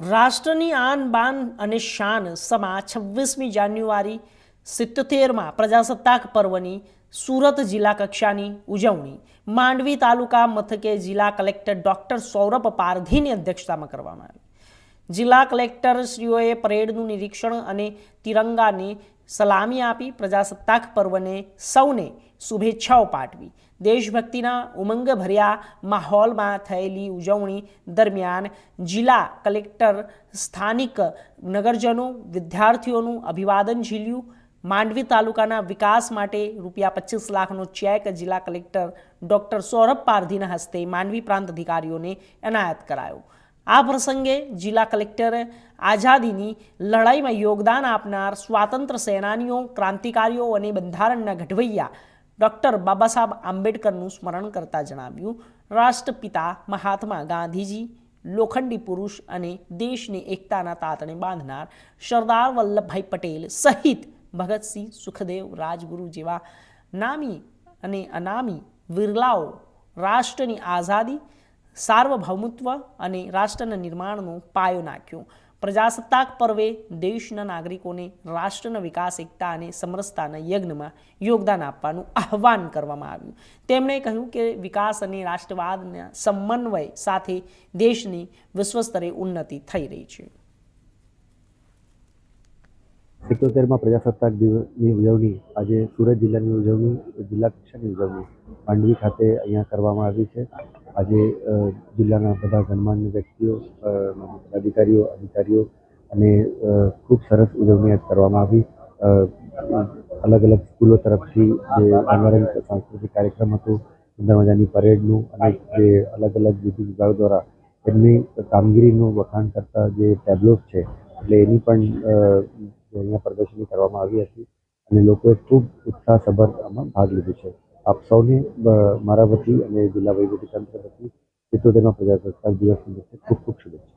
રાષ્ટ્રની આન બાન અને શાન સમા છવ્વીસમી જાન્યુઆરી સિત્તોતેરમાં પ્રજાસત્તાક પર્વની સુરત જિલ્લા કક્ષાની ઉજવણી. માંડવી તાલુકા મથકે જિલ્લા કલેક્ટર ડૉક્ટર સૌરભ પારધીની અધ્યક્ષતામાં કરવામાં આવી. જિલ્લા કલેક્ટરશ્રીઓએ પરેડનું નિરીક્ષણ અને તિરંગાને સલામી આપી પ્રજાસત્તાક પર્વને સૌને શુભેચ્છાઓ પાઠવી. દેશભક્તિના ઉમંગભર્યા માહોલમાં થયેલી ઉજવણી દરમિયાન જિલ્લા કલેક્ટર, સ્થાનિક નગરજનો, વિદ્યાર્થીઓનું અભિવાદન ઝીલ્યું. માંડવી તાલુકાના વિકાસ માટે રૂપિયા પચીસ લાખનો ચેક જિલ્લા કલેક્ટર ડૉક્ટર સૌરભ પારધીના હસ્તે માંડવી પ્રાંત અધિકારીઓને એનાયત કરાયો. આ પ્રસંગે જિલ્લા કલેક્ટરે આઝાદીની લડાઈમાં યોગદાન આપનાર સ્વાતંત્ર્ય સેનાનીઓ, ક્રાંતિકારીઓ અને બંધારણના ઘડવૈયા ડૉક્ટર બાબા સાહેબ આંબેડકરનું સ્મરણ કરતા જણાવ્યું, રાષ્ટ્રપિતા મહાત્મા ગાંધીજી, લોખંડી પુરુષ અને દેશની એકતાના તાતણે બાંધનાર સરદાર વલ્લભભાઈ પટેલ સહિત ભગતસિંહ સુખદેવ રાજગુરુ જેવા નામી અને અનામી વિરલાઓ રાષ્ટ્રની આઝાદી સાર્વભૌમત્વ અને રાષ્ટ્રના નિર્માણનો પાયો નાખ્યો. પ્રજાસત્તાક પર્વે દેશના નાગરિકોને રાષ્ટ્રના વિકાસ, એકતા અને સમરસતાના યજ્ઞમાં યોગદાન આપવાનું આહ્વાન કરવામાં આવ્યું. તેમણે કહ્યું કે વિકાસ અને રાષ્ટ્રવાદના સમન્વય સાથે દેશની વિશ્વસ્તરે ઉન્નતિ થઈ રહી છે. સિત્તોતેરમાં પ્રજાસત્તાક દિવસની ઉજવણી આજે સુરત જિલ્લાની ઉજવણી, જિલ્લા કક્ષાની ઉજવણી માંડવી ખાતે અહીંયા કરવામાં આવી છે. આજે જિલ્લાના બધા ગણમાન્ય વ્યક્તિઓ અધિકારીઓ અધિકારીઓ અને ખૂબ સરસ ઉજવણી કરવામાં આવી. અલગ અલગ સ્કૂલો તરફથી જે રંગારંગ સાંસ્કૃતિક કાર્યક્રમ હતું સુંદર મજાની પરેડનું અને જે અલગ અલગ વિધિ વિભાગ દ્વારા એમની કામગીરીનું વખાણ કરતા જે ટેબ્લોસ છે, એટલે એની પણ અહીંયા પ્રદર્શની કરવામાં આવી હતી અને લોકોએ ખૂબ ઉત્સાહસભર આમાં ભાગ લીધો છે. આપ સૌને મારા વતી અને જિલ્લા વહીવટી તંત્ર વતી, સિત્તોતેરમાં પ્રજાસત્તાક દિવસ નિમિત્તે ખૂબ ખૂબ શુભેચ્છા